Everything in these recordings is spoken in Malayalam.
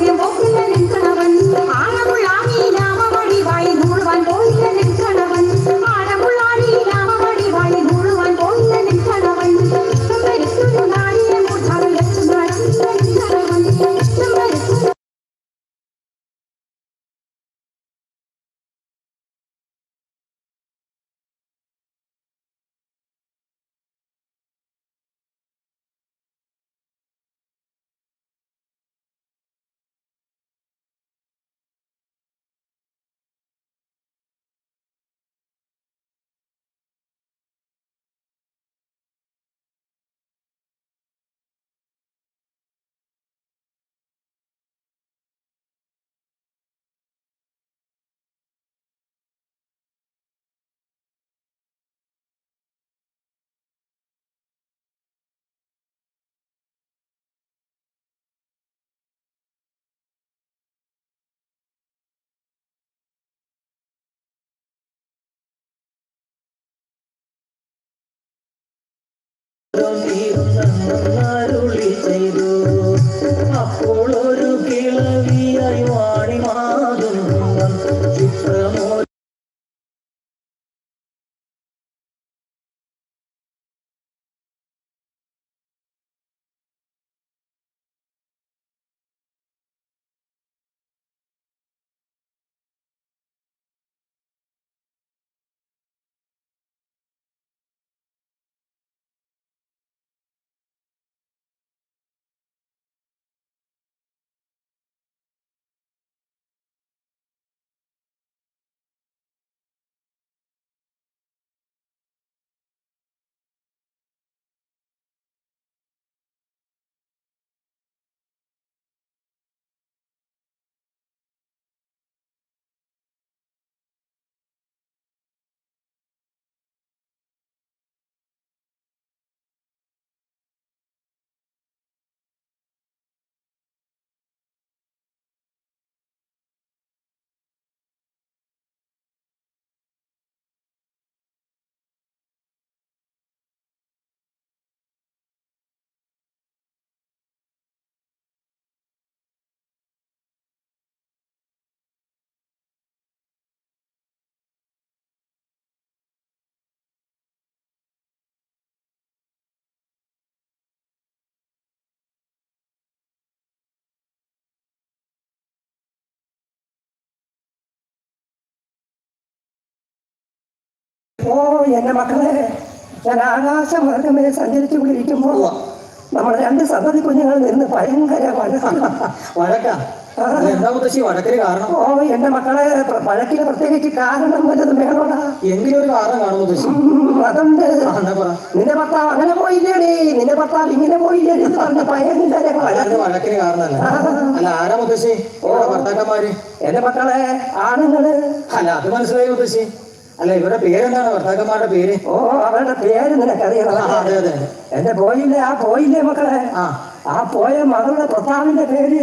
你们怎么在这里？അപ്പോൾ ഓ എന്റെ മക്കളെ ഞാൻ ആകാശമാർഗമേ സഞ്ചരിച്ചു കൊണ്ടിരിക്കുമ്പോ നമ്മുടെ രണ്ട് സന്തതി കുഞ്ഞുങ്ങൾ നിന്ന് ഭയങ്കര വഴക്കാണ്. ഓ എന്റെ മക്കളെ വഴക്കിന് പ്രത്യേകിച്ച് കാരണം വല്ലതും വേണോടാ? എങ്കിലും ഒരു കാരണം കാണും മുത്തശ്ശി. ഉം, അതുണ്ട്. ആ, എന്നാ പറ? നിന്റെ ഭർത്താവ് അങ്ങനെ പോയില്ലേ നിന്റെ ഭർത്താവ് ഇങ്ങനെ പോയില്ലേ എന്ന് പറഞ്ഞ് ഭയങ്കര ഓ അല്ലാതെ വഴക്കിന് കാരണമല്ല. അല്ല ആരാ മുത്തശ്ശി? ഇവിടെ ഭർത്താക്കന്മാര്? എന്റെ മക്കളെ ആണുങ്ങൾ. അല്ല അത് മനസ്സിലായി മുത്തശ്ശി? അല്ല ഇവരുടെ പേരെന്താണ്? ഭർത്താക്കന്മാരുടെ പേര്? ഓ അവരുടെ പേര് നിനക്കറിയണം ആ, അതെ അതെ. എന്റെ പോയില്ലേ ആ പോയില്ലേ മക്കളെ? ആ. ആ പോയ മകളുടെ ഭർത്താവിന്റെ പേര്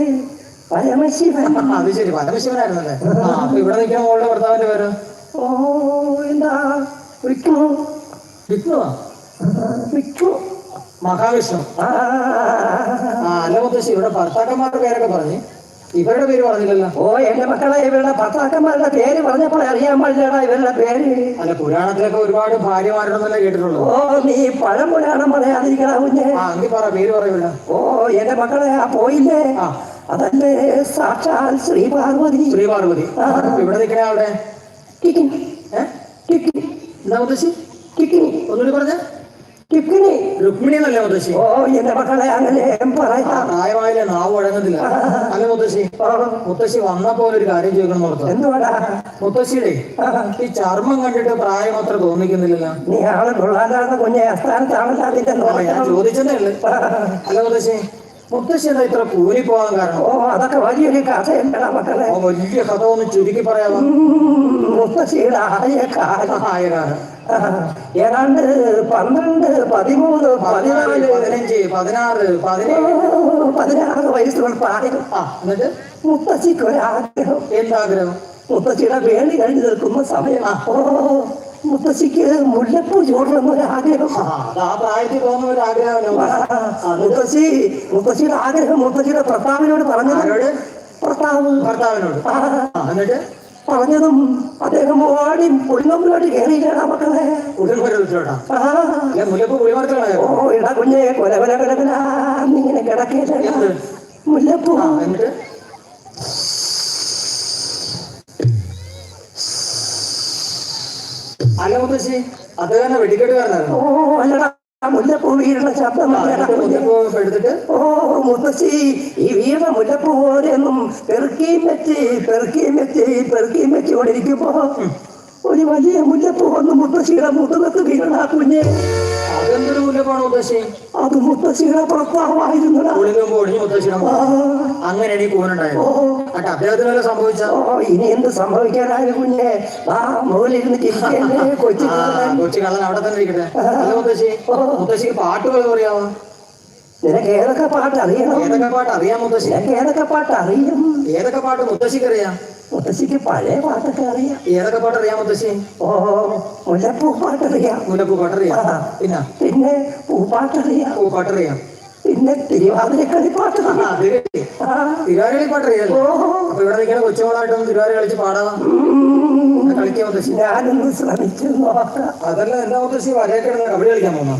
പരമശിവൻ. അത് ശരി. പരമശിവനായിരുന്നല്ലേ? ആ അപ്പൊ ഇവിടെ നിൽക്കുന്ന മോളുടെ ഭർത്താവിന്റെ പേര്? ഓ എന്താ? വിഷ്ണു. വിഷ്ണുവാ? വിഷ്ണു. മഹാവിഷ്ണു. ആ അല്ല മുത്തശ്ശി ഇവിടെ ഭർത്താക്കന്മാരുടെ പേരൊക്കെ പറഞ്ഞു ഇവരുടെ പേര് പറഞ്ഞില്ലല്ലോ. ഓ എന്റെ മക്കളെ ഇവരുടെ ഭർത്താക്കന്മാരുടെ പേര് പറഞ്ഞപ്പോൾ അറിയാൻ പാടില്ലടാ ഇവരുടെ പേര്. അല്ല പുരാണത്തിലൊക്കെ ഒരുപാട് ഭാര്യമാരുണ്ടെന്നല്ലേ കേട്ടിട്ടുള്ളൂ. ഓ നീ പഴംപുരാണം പറയാതിരിക്കണ കുഞ്ഞെ. പറ പേര് പറയൂല ഓ എന്റെ മക്കളെ ആ പോയില്ലേ. അതല്ലേ സാക്ഷാൽ ശ്രീ പാർവതി. ശ്രീ പാർവതി. ഇവിടെ നിൽക്കണ ആളുടെ എന്താ ഉദ്ദേശി? ഒന്നുകൂടി പറഞ്ഞ. ടിക്കിനി രുക്മിണി എന്നല്ലേ മുത്തശ്ശി? ഓ എന്റെ മക്കളെ അങ്ങനെ പറയാം പ്രായമായാലേ നാവ് വഴങ്ങുന്നില്ല അല്ല മുത്തശ്ശി മുത്തശ്ശി വന്നപ്പോ ഒരു കാര്യം ചോദിക്കണം ഓർത്തു. എന്തുവാടാ? മുത്തശ്ശിയുടെ ഈ ചർമ്മം കണ്ടിട്ട് പ്രായം അത്ര തോന്നിക്കുന്നില്ലല്ലോ. നീ ആൾ കൊള്ളാതാകുന്ന കുഞ്ഞെ അസ്ഥാനത്താണല്ലോ അതിന്റെ ഞാൻ. ചോദിച്ചതേ ഉള്ളു. അല്ല മുത്തശ്ശി മുത്തശ്ശി എന്താ ഇത്ര കാരണം? ഓ അതൊക്കെ വലിയൊരു കഥയല്ലടാ മക്കളെ. വലിയ കഥ ഒന്ന് ചുരുക്കി പറയാമോ? മുത്തശ്ശിയുടെ ആയ കാലം. ആയ ഏതാണ്ട് പന്ത്രണ്ട് പതിമൂന്ന് പതിനാല് പതിനഞ്ച് പതിനാറ് പതിനേഴ്. പതിനാറ് വയസ്സുകൾ പ്രായം എന്നിട്ട്? മുത്തശ്ശിക്ക് ഒരാഗ്രഹം എന്താഗ്രഹം? മുത്തശ്ശിയുടെ വേണ്ടി കഴിഞ്ഞു നിൽക്കുന്ന സമയം. ഓ മുത്തശ്ശിക്ക് മുല്ലപ്പൂ ചൂടണം ഒരാഗ്രഹം മുത്തശ്ശി? മുത്തശ്ശിയുടെ ആഗ്രഹം മുത്തശ്ശിയുടെ ഭർത്താവിനോട് പറഞ്ഞത്. പ്രസ്താവ് ഭർത്താവ്. ഭർത്താവിനോട്. എന്നിട്ട്? പറഞ്ഞതും അദ്ദേഹം ഓടി പുളിനമ്പിലോട്ട് കയറിയില്ലടാ മക്കളെ. ഓ ഇടാ കുഞ്ഞെ കൊല കൊല കൊല കൊല ഇങ്ങനെ കിടക്കില്ല? മുല്ലപ്പൂ അല്ല മുത്തശ്ശി അദ്ദേഹം വെടിക്കെട്ടുകാരനായിരുന്നു. ഓ അല്ലടാ. മുല്ലപ്പൂ വീഴുന്ന ശബ്ദം ഓ മുത്തശ്ശി ഈ വീണ മുല്ലപ്പൂ പോലെയൊന്നും പെറുക്കിയും വെച്ച് പെറുക്കിയും വെച്ച് പെറുക്കിയും വെച്ച് ഒരു വലിയ മുല്ലപ്പൂ വന്ന് മുത്തശ്ശിയുടെ മുതുകത്ത് വീണ കുഞ്ഞെ. അതെന്തൊരു മുല്ലപ്പാണ് മുത്തശ്ശി അത് മുത്തശ്ശിയുടെ ഭർത്താവായിരുന്നടാ ഒളിഞ്ഞുമ്പോ ഒളിഞ്ഞു മുത്തശ്ശിയുടെ. അങ്ങനെയാണ് ഈ കൂനുണ്ടായത് എന്നിട്ട് അദ്ദേഹത്തിന് വല്ല സംഭവിച്ച? ഇനി എന്ത് സംഭവിക്കാനായ കുഞ്ഞെ? ആ മുകളിലിരുന്ന് കൊച്ചു കൊച്ചു കള്ളൻ അവിടെ തന്നെ ഇരിക്കട്ടെ. മുത്തശ്ശി മുത്തശ്ശിക്ക് പാട്ടുകൾ പറയാമോ നിനക്ക് ഏതൊക്കെ പാട്ട് അറിയണം? ഏതൊക്കെ പാട്ട് അറിയാം മുത്തശ്ശി? നിനക്ക് ഏതൊക്കെ പാട്ട് അറിയും? ഏതൊക്കെ പാട്ട് മുത്തശ്ശിക്ക് അറിയാം? മുത്തശ്ശിക്ക് പഴയ പാട്ടൊക്കെ അറിയാം. ഏതൊക്കെ പാട്ട് അറിയാം മുത്തശ്ശി? ഓ മുല്ലപ്പൂ പാട്ടറിയാം. മുല്ലപ്പൂ പാട്ടറിയാം. പിന്നെ? പിന്നെ പൂപ്പാട്ടറിയാം. പൂ അറിയാം പിന്നെ തിരുവാതിരക്കളി പാട്ട്. പാട്ടറിയാം പാട്ട് അറിയാലോ ഇവിടെ നിൽക്കുന്ന കൊച്ചുമോളായിട്ടൊന്ന് തിരുവാതിര കളിച്ച് പാടാം. കളിക്കാൻ മുത്തശ്ശി? ഞാനൊന്ന് ശ്രമിച്ചു അതല്ല എന്താ മുത്തശ്ശി? വരയൊക്കെ കബഡി കളിക്കാൻ പോകുന്നു?